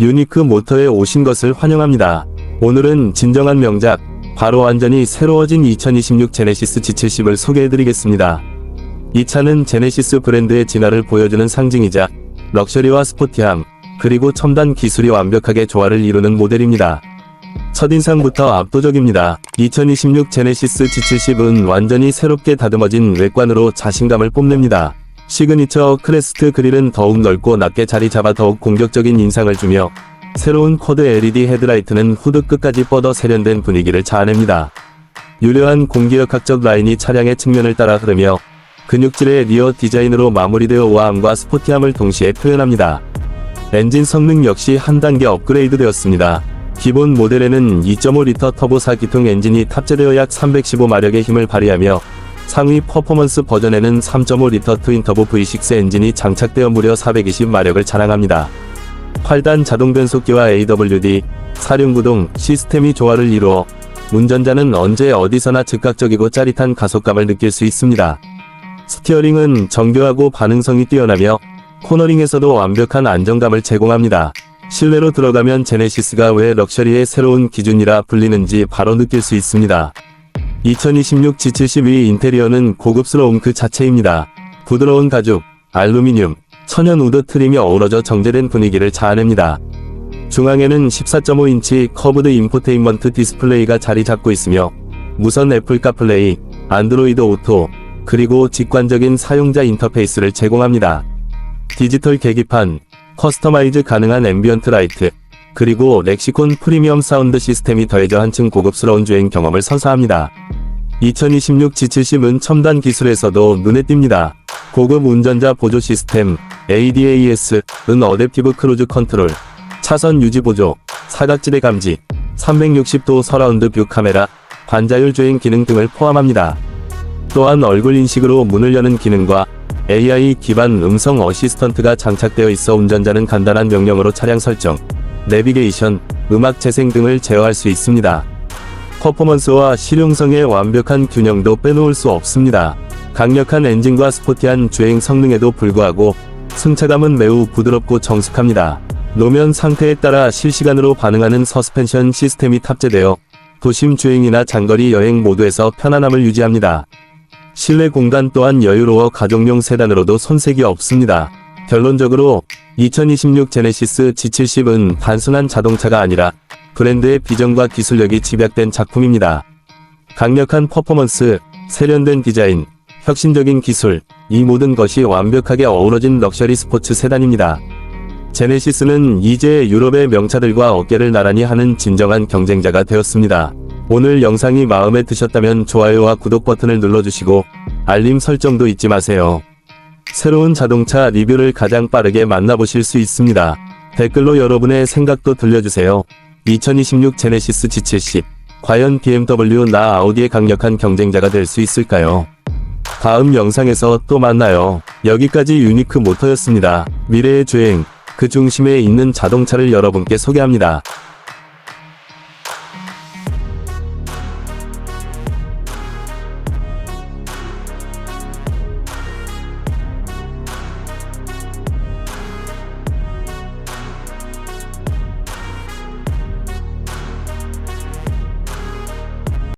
유니크 모터에 오신 것을 환영합니다. 오늘은 진정한 명작, 바로 완전히 새로워진 2026 제네시스 G70을 소개해드리겠습니다. 이 차는 제네시스 브랜드의 진화를 보여주는 상징이자 럭셔리와 스포티함, 그리고 첨단 기술이 완벽하게 조화를 이루는 모델입니다. 첫인상부터 압도적입니다. 2026 제네시스 G70은 완전히 새롭게 다듬어진 외관으로 자신감을 뽐냅니다. 시그니처 크레스트 그릴은 더욱 넓고 낮게 자리 잡아 더욱 공격적인 인상을 주며 새로운 쿼드 LED 헤드라이트는 후드 끝까지 뻗어 세련된 분위기를 자아냅니다. 유려한 공기역학적 라인이 차량의 측면을 따라 흐르며 근육질의 리어 디자인으로 마무리되어 우아함과 스포티함을 동시에 표현합니다. 엔진 성능 역시 한 단계 업그레이드 되었습니다. 기본 모델에는 2.5리터 터보 4기통 엔진이 탑재되어 약 315마력의 힘을 발휘하며 상위 퍼포먼스 버전에는 3.5리터 트윈터보 V6 엔진이 장착되어 무려 420마력을 자랑합니다. 8단 자동 변속기와 AWD, 사륜구동 시스템이 조화를 이루어 운전자는 언제 어디서나 즉각적이고 짜릿한 가속감을 느낄 수 있습니다. 스티어링은 정교하고 반응성이 뛰어나며 코너링에서도 완벽한 안정감을 제공합니다. 실내로 들어가면 제네시스가 왜 럭셔리의 새로운 기준이라 불리는지 바로 느낄 수 있습니다. 2026 G72 인테리어는 고급스러움 그 자체입니다. 부드러운 가죽, 알루미늄, 천연 우드 트림이 어우러져 정제된 분위기를 자아냅니다. 중앙에는 14.5인치 커브드 인포테인먼트 디스플레이가 자리 잡고 있으며 무선 애플 카플레이, 안드로이드 오토, 그리고 직관적인 사용자 인터페이스를 제공합니다. 디지털 계기판, 커스터마이즈 가능한 앰비언트 라이트, 그리고 렉시콘 프리미엄 사운드 시스템이 더해져 한층 고급스러운 주행 경험을 선사합니다. 2026 G70은 첨단 기술에서도 눈에 띕니다. 고급 운전자 보조 시스템, ADAS,은 어댑티브 크루즈 컨트롤, 차선 유지 보조, 사각지대 감지, 360도 서라운드 뷰 카메라, 반자율 주행 기능 등을 포함합니다. 또한 얼굴 인식으로 문을 여는 기능과 AI 기반 음성 어시스턴트가 장착되어 있어 운전자는 간단한 명령으로 차량 설정, 내비게이션, 음악 재생 등을 제어할 수 있습니다. 퍼포먼스와 실용성의 완벽한 균형도 빼놓을 수 없습니다. 강력한 엔진과 스포티한 주행 성능에도 불구하고 승차감은 매우 부드럽고 정숙합니다. 노면 상태에 따라 실시간으로 반응하는 서스펜션 시스템이 탑재되어 도심 주행이나 장거리 여행 모두에서 편안함을 유지합니다. 실내 공간 또한 여유로워 가족용 세단으로도 손색이 없습니다. 결론적으로 2026 제네시스 G70은 단순한 자동차가 아니라 브랜드의 비전과 기술력이 집약된 작품입니다. 강력한 퍼포먼스, 세련된 디자인, 혁신적인 기술, 이 모든 것이 완벽하게 어우러진 럭셔리 스포츠 세단입니다. 제네시스는 이제 유럽의 명차들과 어깨를 나란히 하는 진정한 경쟁자가 되었습니다. 오늘 영상이 마음에 드셨다면 좋아요와 구독 버튼을 눌러주시고 알림 설정도 잊지 마세요. 새로운 자동차 리뷰를 가장 빠르게 만나보실 수 있습니다. 댓글로 여러분의 생각도 들려주세요. 2026 제네시스 G70 과연 BMW 나 아우디의 강력한 경쟁자가 될 수 있을까요? 다음 영상에서 또 만나요. 여기까지 유니크 모터였습니다. 미래의 주행, 그 중심에 있는 자동차를 여러분께 소개합니다.